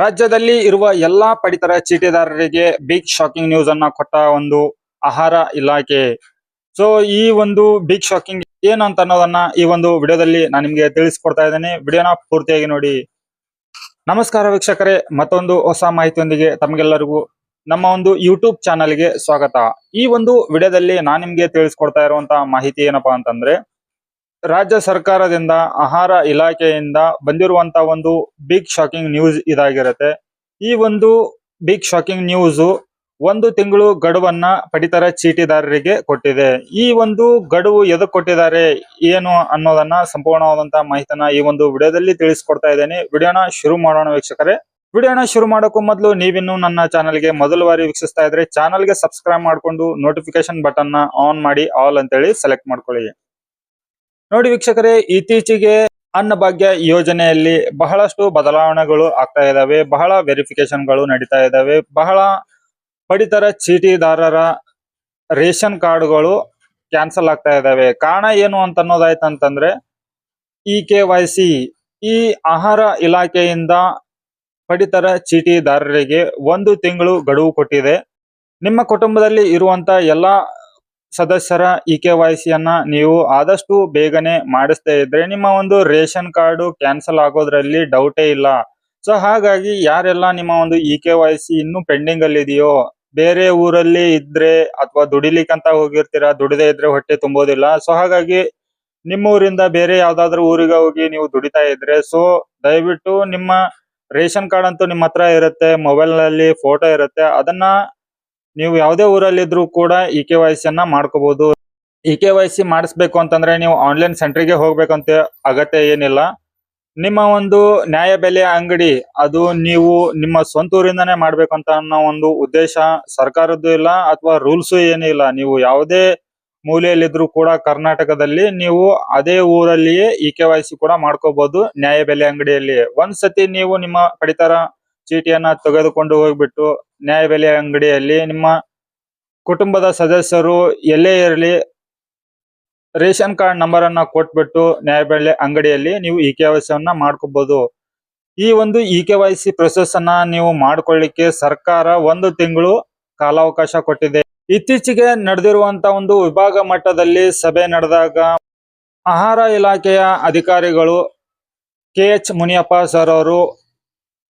ರಾಜ್ಯದಲ್ಲಿ ಇರುವ ಎಲ್ಲಾ ಪಡಿತರ ಚೀಟಿದಾರರಿಗೆ ಬಿಗ್ ಶಾಕಿಂಗ್ ನ್ಯೂಸ್ ಅನ್ನ ಕೊಟ್ಟ ಒಂದು ಆಹಾರ ಇಲಾಖೆ. ಸೊ ಈ ಒಂದು ಬಿಗ್ ಶಾಕಿಂಗ್ ಏನು ಅಂತ ಅನ್ನೋದನ್ನ ಈ ಒಂದು ವಿಡಿಯೋದಲ್ಲಿ ನಾನು ನಿಮ್ಗೆ ತಿಳಿಸ್ಕೊಡ್ತಾ ಇದ್ದೇನೆ. ವಿಡಿಯೋನ ಪೂರ್ತಿಯಾಗಿ ನೋಡಿ. ನಮಸ್ಕಾರ ವೀಕ್ಷಕರೇ. ಮತ್ತೊಂದು ಹೊಸ ಮಾಹಿತಿಯೊಂದಿಗೆ ತಮಗೆಲ್ಲರಿಗೂ ನಮ್ಮ ಒಂದು ಯೂಟ್ಯೂಬ್ ಚಾನಲ್ಗೆ ಸ್ವಾಗತ. ಈ ಒಂದು ವಿಡಿಯೋದಲ್ಲಿ ನಾನು ನಿಮ್ಗೆ ತಿಳಿಸ್ಕೊಡ್ತಾ ಇರುವಂತಹ ಮಾಹಿತಿ ಏನಪ್ಪಾ ಅಂತಂದ್ರೆ ರಾಜ್ಯ ಸರ್ಕಾರದಿಂದ ಆಹಾರ ಇಲಾಖೆಯಿಂದ ಬಂದಿರುವಂತ ಒಂದು ಬಿಗ್ ಶಾಕಿಂಗ್ ನ್ಯೂಸ್ ಇದಾಗಿರುತ್ತೆ. ಈ ಒಂದು ಬಿಗ್ ಶಾಕಿಂಗ್ ನ್ಯೂಸ್ ಒಂದು ತಿಂಗಳು ಗಡುವನ್ನ ಪಡಿತರ ಚೀಟಿದಾರರಿಗೆ ಕೊಟ್ಟಿದೆ. ಈ ಒಂದು ಗಡುವು ಎದಕ್ ಕೊಟ್ಟಿದ್ದಾರೆ, ಏನು ಅನ್ನೋದನ್ನ ಸಂಪೂರ್ಣವಾದಂತಹ ಮಾಹಿತಿನ ಈ ಒಂದು ವಿಡಿಯೋದಲ್ಲಿ ತಿಳಿಸ್ಕೊಡ್ತಾ ಇದ್ದೇನೆ. ವಿಡಿಯೋನ ಶುರು ಮಾಡೋಣ ವೀಕ್ಷಕರೇ. ವಿಡಿಯೋನ ಶುರು ಮಾಡೋಕ್ಕೂ ಮೊದಲು ನೀವಿನ್ನು ನನ್ನ ಚಾನಲ್ಗೆ ಮೊದಲ ಬಾರಿ ವೀಕ್ಷಿಸ್ತಾ ಇದ್ರೆ ಚಾನಲ್ಗೆ ಸಬ್ಸ್ಕ್ರೈಬ್ ಮಾಡಿಕೊಂಡು ನೋಟಿಫಿಕೇಶನ್ ಬಟನ್ನ ಆನ್ ಮಾಡಿ ಆಲ್ ಅಂತೇಳಿ ಸೆಲೆಕ್ಟ್ ಮಾಡ್ಕೊಳ್ಳಿ. ನೋಡಿ ವೀಕ್ಷಕರೇ, ಇತ್ತೀಚೆಗೆ ಅನ್ನಭಾಗ್ಯ ಯೋಜನೆಯಲ್ಲಿ ಬಹಳಷ್ಟು ಬದಲಾವಣೆಗಳು ಆಗ್ತಾ ಇದಾವೆ. ಬಹಳ ವೆರಿಫಿಕೇಶನ್ಗಳು ನಡೀತಾ ಇದಾವೆ. ಬಹಳ ಪಡಿತರ ಚೀಟಿದಾರರ ರೇಷನ್ ಕಾರ್ಡ್ಗಳು ಕ್ಯಾನ್ಸಲ್ ಆಗ್ತಾ ಇದಾವೆ. ಕಾರಣ ಏನು ಅಂತ ಅನ್ನೋದಾಯ್ತಂತಂದ್ರೆ ಇ ಕೆ ವೈ ಸಿ, ಈ ಆಹಾರ ಇಲಾಖೆಯಿಂದ ಪಡಿತರ ಚೀಟಿದಾರರಿಗೆ ಒಂದು ತಿಂಗಳು ಗಡುವು ಕೊಟ್ಟಿದೆ. ನಿಮ್ಮ ಕುಟುಂಬದಲ್ಲಿ ಇರುವಂತ ಎಲ್ಲಾ ಸದಸ್ಯರ ಇ ಕೆ ವೈ ಸಿಯನ್ನ ನೀವು ಆದಷ್ಟು ಬೇಗನೆ ಮಾಡಿಸ್ತಾ ಇದ್ರೆ ನಿಮ್ಮ ಒಂದು ರೇಷನ್ ಕಾರ್ಡು ಕ್ಯಾನ್ಸಲ್ ಆಗೋದ್ರಲ್ಲಿ ಡೌಟೇ ಇಲ್ಲ. ಸೊ ಹಾಗಾಗಿ ಯಾರೆಲ್ಲ ನಿಮ್ಮ ಒಂದು ಇ ಕೆ ವೈ ಸಿ ಇನ್ನೂ ಪೆಂಡಿಂಗ್ ಅಲ್ಲಿ ಇದೆಯೋ ಬೇರೆ ಊರಲ್ಲಿ ಇದ್ರೆ ಅಥವಾ ದುಡಿಲಿಕ್ಕಂತ ಹೋಗಿರ್ತೀರಾ, ದುಡಿದೇ ಇದ್ರೆ ಹೊಟ್ಟೆ ತುಂಬೋದಿಲ್ಲ. ಸೊ ಹಾಗಾಗಿ ನಿಮ್ಮ ಊರಿಂದ ಬೇರೆ ಯಾವ್ದಾದ್ರು ಊರಿಗೆ ಹೋಗಿ ನೀವು ದುಡಿತಾ ಇದ್ರೆ, ಸೊ ದಯವಿಟ್ಟು ನಿಮ್ಮ ರೇಷನ್ ಕಾರ್ಡ್ ಅಂತೂ ನಿಮ್ಮ ಹತ್ರ ಇರುತ್ತೆ ಮೊಬೈಲ್ನಲ್ಲಿ ಫೋಟೋ ಇರುತ್ತೆ, ಅದನ್ನ ನೀವು ಯಾವುದೇ ಊರಲ್ಲಿ ಇದ್ರೂ ಕೂಡ ಇ ಕೆ ವೈ ಸಿ ಮಾಡ್ಕೋಬಹುದು ಇ ಕೆ ವೈ ಸಿ ಮಾಡಿಸ್ಬೇಕು ಅಂತಂದ್ರೆ ನೀವು ಆನ್ಲೈನ್ ಸೆಂಟರ್ಗೆ ಹೋಗ್ಬೇಕಂತ ಅಗತ್ಯ ಏನಿಲ್ಲ. ನಿಮ್ಮ ಒಂದು ನ್ಯಾಯ ಬೆಲೆ ಅಂಗಡಿ, ಅದು ನೀವು ನಿಮ್ಮ ಸ್ವಂತ ಊರಿಂದಾನೇ ಮಾಡ್ಬೇಕಂತ ಅನ್ನೋ ಒಂದು ಉದ್ದೇಶ ಸರ್ಕಾರದ್ದು ಇಲ್ಲ ಅಥವಾ ರೂಲ್ಸ್ ಏನಿಲ್ಲ ನೀವು ಯಾವುದೇ ಮೂಲೆಯಲ್ಲಿದ್ರು ಕೂಡ ಕರ್ನಾಟಕದಲ್ಲಿ ನೀವು ಅದೇ ಊರಲ್ಲಿಯೇ ಇ ಕೆ ವೈ ಸಿ ಕೂಡ ಮಾಡ್ಕೋಬಹುದು ನ್ಯಾಯ ಬೆಲೆ ಅಂಗಡಿಯಲ್ಲಿ ಒಂದ್ಸತಿ ನೀವು ನಿಮ್ಮ ಪಡಿತರ ಚೀಟಿಯನ್ನ ತೆಗೆದುಕೊಂಡು ಹೋಗ್ಬಿಟ್ಟು ನ್ಯಾಯಬೆಲೆ ಅಂಗಡಿಯಲ್ಲಿ ನಿಮ್ಮ ಕುಟುಂಬದ ಸದಸ್ಯರು ಎಲ್ಲೇ ಇರಲಿ, ರೇಷನ್ ಕಾರ್ಡ್ ನಂಬರ್ ಅನ್ನ ಕೊಟ್ಬಿಟ್ಟು ನ್ಯಾಯಬೆಲೆ ಅಂಗಡಿಯಲ್ಲಿ ನೀವು ಇ ಕೆ ವೈ ಮಾಡ್ಕೋಬಹುದು ಈ ಒಂದು E K Y C process ಅನ್ನ ನೀವು ಮಾಡ್ಕೊಳ್ಳಿಕ್ಕೆ ಸರ್ಕಾರ ಒಂದು ತಿಂಗಳು ಕಾಲಾವಕಾಶ ಕೊಟ್ಟಿದೆ. ಇತ್ತೀಚೆಗೆ ನಡೆದಿರುವಂತ ಒಂದು ವಿಭಾಗ ಮಟ್ಟದಲ್ಲಿ ಸಭೆ ನಡೆದಾಗ ಆಹಾರ ಇಲಾಖೆಯ ಅಧಿಕಾರಿಗಳು ಕೆ ಎಚ್ ಮುನಿಯಪ್ಪ ಸರ್ ಅವರು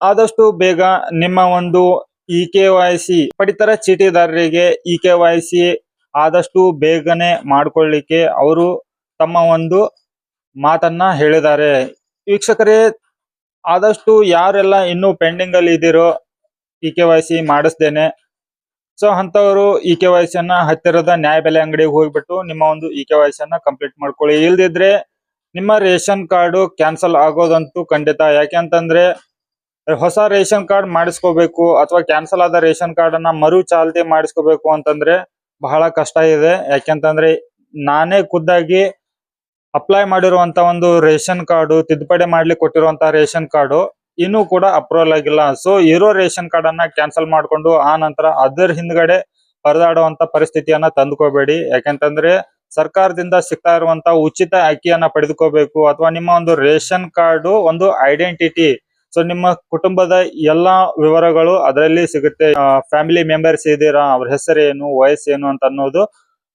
ಆದಷ್ಟು ಬೇಗ ನಿಮ್ಮ ಒಂದು ಇ ಕೆ ವೈ ಸಿ ಪಡಿತರ ಚೀಟಿದಾರರಿಗೆ ಇ ಕೆ ವೈ ಸಿ ಆದಷ್ಟು ಬೇಗನೆ ಮಾಡಿಕೊಳ್ಳಿಕ್ಕೆ ಅವರು ತಮ್ಮ ಒಂದು ಮಾತನ್ನ ಹೇಳಿದ್ದಾರೆ. ವೀಕ್ಷಕರೇ, ಆದಷ್ಟು ಯಾರೆಲ್ಲ ಇನ್ನೂ ಪೆಂಡಿಂಗ್ ಅಲ್ಲಿ ಇದ್ದೀರೋ ಇ ಕೆ ವೈ ಸಿ ಮಾಡಿಸ್ದೇನೆ. ಸೊ ಅಂತವರು ಇ ಕೆ ವೈ ಸಿಯನ್ನ ಹತ್ತಿರದ ನ್ಯಾಯಬೆಲೆ ಅಂಗಡಿಗೆ ಹೋಗ್ಬಿಟ್ಟು ನಿಮ್ಮ ಒಂದು ಇ ಕೆ ವೈ ಸಿಯನ್ನ ಕಂಪ್ಲೀಟ್ ಮಾಡ್ಕೊಳ್ಳಿ. ಇಲ್ದಿದ್ರೆ ನಿಮ್ಮ ರೇಷನ್ ಕಾರ್ಡು ಕ್ಯಾನ್ಸಲ್ ಆಗೋದಂತೂ ಖಂಡಿತ. ಯಾಕೆಂತಂದ್ರೆ ಹೊಸ ರೇಷನ್ ಕಾರ್ಡ್ ಮಾಡಿಸ್ಕೋಬೇಕು ಅಥವಾ ಕ್ಯಾನ್ಸಲ್ ಆದ ರೇಷನ್ ಕಾರ್ಡ್ ಅನ್ನ ಮರು ಚಾಲ್ತಿ ಮಾಡಿಸ್ಕೋಬೇಕು ಅಂತಂದ್ರೆ ಬಹಳ ಕಷ್ಟ ಇದೆ. ಯಾಕೆಂತಂದ್ರೆ ನಾನೇ ಖುದ್ದಾಗಿ ಅಪ್ಲೈ ಮಾಡಿರುವಂತ ಒಂದು ರೇಷನ್ ಕಾರ್ಡು, ತಿದ್ದುಪಡಿ ಮಾಡ್ಲಿಕ್ಕೆ ಕೊಟ್ಟಿರುವಂತ ರೇಷನ್ ಕಾರ್ಡು ಇನ್ನೂ ಕೂಡ ಅಪ್ರೂವಲ್ ಆಗಿಲ್ಲ. ಸೊ ಇರೋ ರೇಷನ್ ಕಾರ್ಡ್ ಅನ್ನ ಕ್ಯಾನ್ಸಲ್ ಮಾಡ್ಕೊಂಡು ಆ ನಂತರ ಅದರ ಹಿಂದ್ಗಡೆ ಪರದಾಡುವಂತ ಪರಿಸ್ಥಿತಿಯನ್ನ ತಂದುಕೋಬೇಡಿ. ಯಾಕೆಂತಂದ್ರೆ ಸರ್ಕಾರದಿಂದ ಸಿಗ್ತಾ ಇರುವಂತ ಉಚಿತ ಅಕ್ಕಿಯನ್ನ ಪಡೆದುಕೋಬೇಕು ಅಥವಾ ನಿಮ್ಮ ಒಂದು ರೇಷನ್ ಕಾರ್ಡು ಒಂದು ಐಡೆಂಟಿಟಿ ಸೊ ನಿಮ್ಮ ಕುಟುಂಬದ ಎಲ್ಲಾ ವಿವರಗಳು ಅದರಲ್ಲಿ ಸಿಗುತ್ತೆ. ಫ್ಯಾಮಿಲಿ ಮೆಂಬರ್ಸ್ ಇದ್ದೀರಾ, ಅವ್ರ ಹೆಸರೇನು ವಯಸ್ಸೇನು ಅಂತ ಅನ್ನೋದು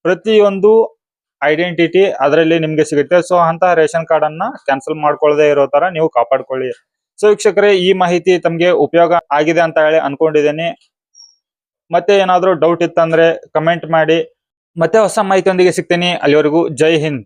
ಪ್ರತಿಯೊಂದು ಐಡೆಂಟಿಟಿ ಅದರಲ್ಲಿ ನಿಮ್ಗೆ ಸಿಗುತ್ತೆ. ಸೊ ಅಂತ ರೇಷನ್ ಕಾರ್ಡ್ ಅನ್ನ ಕ್ಯಾನ್ಸಲ್ ಮಾಡ್ಕೊಳ್ಳದೆ ಇರೋ ತರ ನೀವು ಕಾಪಾಡ್ಕೊಳ್ಳಿ. ಸೊ ವೀಕ್ಷಕರೇ, ಈ ಮಾಹಿತಿ ತಮ್ಗೆ ಉಪಯೋಗ ಆಗಿದೆ ಅಂತ ಹೇಳಿ ಅನ್ಕೊಂಡಿದ್ದೀನಿ. ಮತ್ತೆ ಏನಾದ್ರೂ ಡೌಟ್ ಇತ್ತಂದ್ರೆ ಕಮೆಂಟ್ ಮಾಡಿ. ಮತ್ತೆ ಹೊಸ ಮಾಹಿತಿಯೊಂದಿಗೆ ಸಿಗ್ತೀನಿ. ಅಲ್ಲಿವರೆಗೂ ಜೈ ಹಿಂದ್.